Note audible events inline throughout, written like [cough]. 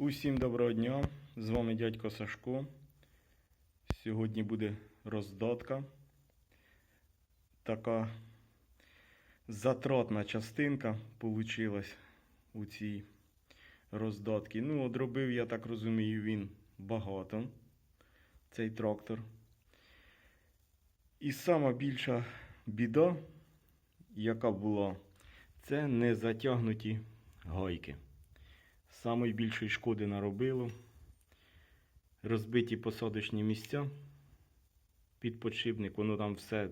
Усім доброго дня! З вами дядько Сашко. Сьогодні буде роздатка. Така затратна частинка вийшла у цій роздатці. Ну, одробив, я так розумію, він багато. Цей трактор. І сама більша біда, яка була, це не затягнуті гайки. Самої більшої шкоди наробило. Розбиті посадочні місця під подшипник, воно там все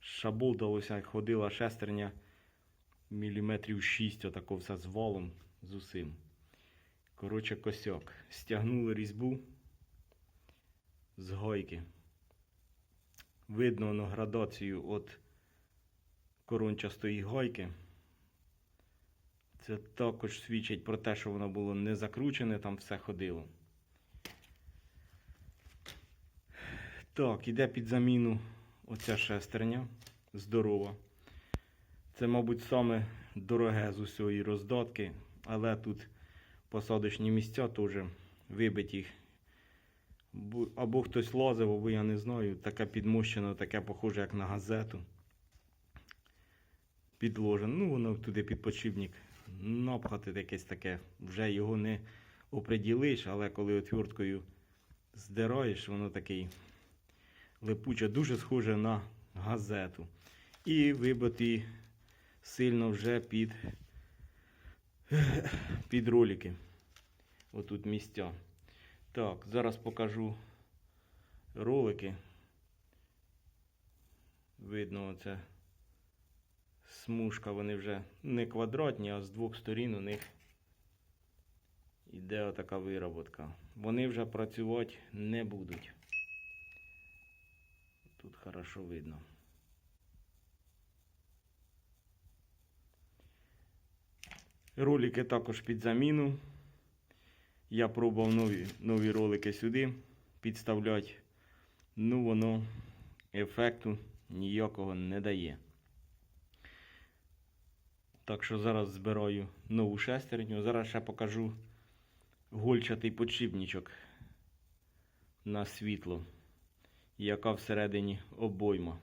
шаболдалося, як ходила шестерня міліметрів 6, отако все з валом, з усім. Коротше, косяк. Стягнули різьбу з гайки. Видно воно градацію від корончастої гайки. Це також свідчить про те, що воно було не закручене, там все ходило. Так, іде під заміну оця шестерня здорова. Це, мабуть, саме дороге з усієї роздатки, але тут посадочні місця теж вибиті. Або хтось лазив, або я не знаю. Таке підмощено, таке похоже, як на газету. Підложено. Ну, воно туди під подшипник напхати якесь таке. Вже його не оприділиш, але коли отверткою здираєш, воно такий липуче, дуже схоже на газету. І вибитий сильно вже під, під ролики. Отут місця. Так, зараз покажу ролики. Видно, оце смужка, вони вже не квадратні, а з двох сторін у них іде отака вироботка. Вони вже працювати не будуть. Тут хорошо видно. Ролики також під заміну. Я пробував нові, нові ролики сюди підставляти. Ну, воно ефекту ніякого не дає. Так що зараз збираю нову шестерню. Зараз ще покажу гольчатий подшипничок на світло, яка всередині обойма.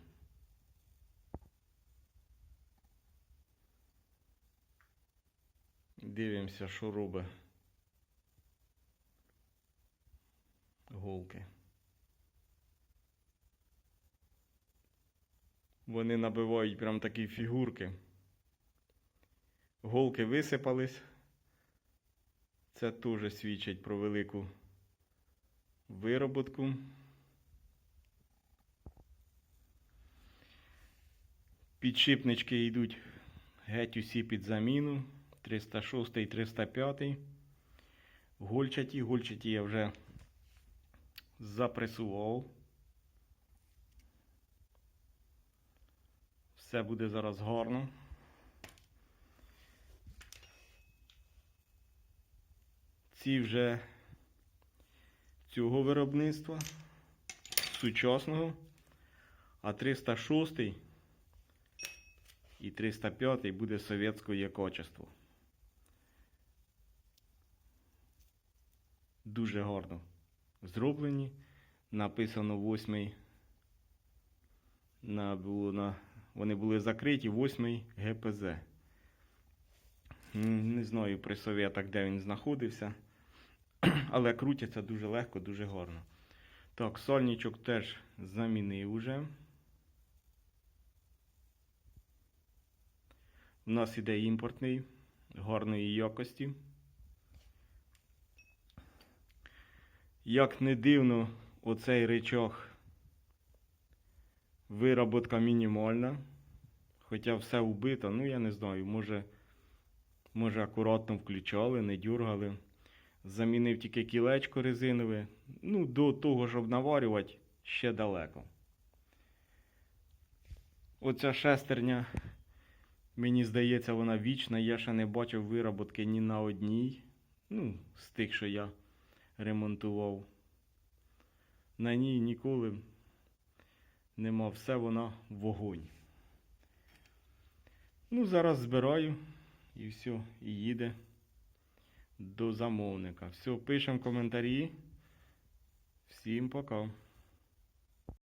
Дивимося, що робить голки. Вони набивають прям такі фігурки. Голки висипались. Це теж свідчить про велику вироботку. Підшипнички йдуть геть усі під заміну. 306 і 305. Гольчаті. Гольчаті я вже запресував. Все буде зараз гарно. Ці вже цього виробництва сучасного, а 306 і 305 буде совєтського качество. Дуже гарно зроблені. Написано 8 на, було на, вони були закриті 8 ГПЗ. Не знаю при совєтах, де він знаходився. [clears throat] Але крутяться дуже легко, дуже гарно. Так, сольничок теж замінив уже. У нас іде імпортний, гарної якості. Як не дивно, оцей речах вироботка мінімальна. Хоча все вбито, ну я не знаю, може, може акуратно включали, не дюргали. Замінив тільки кілечко резинове. Ну, до того, щоб наварювати, ще далеко. Оця шестерня, мені здається, вона вічна. Я ще не бачив вироботки ні на одній. Ну, з тих, що я ремонтував. На ній ніколи нема. Все вона вогонь. Ну, зараз збираю і все, і їде до замовника. Все, пишемо коментарі. Всім пока.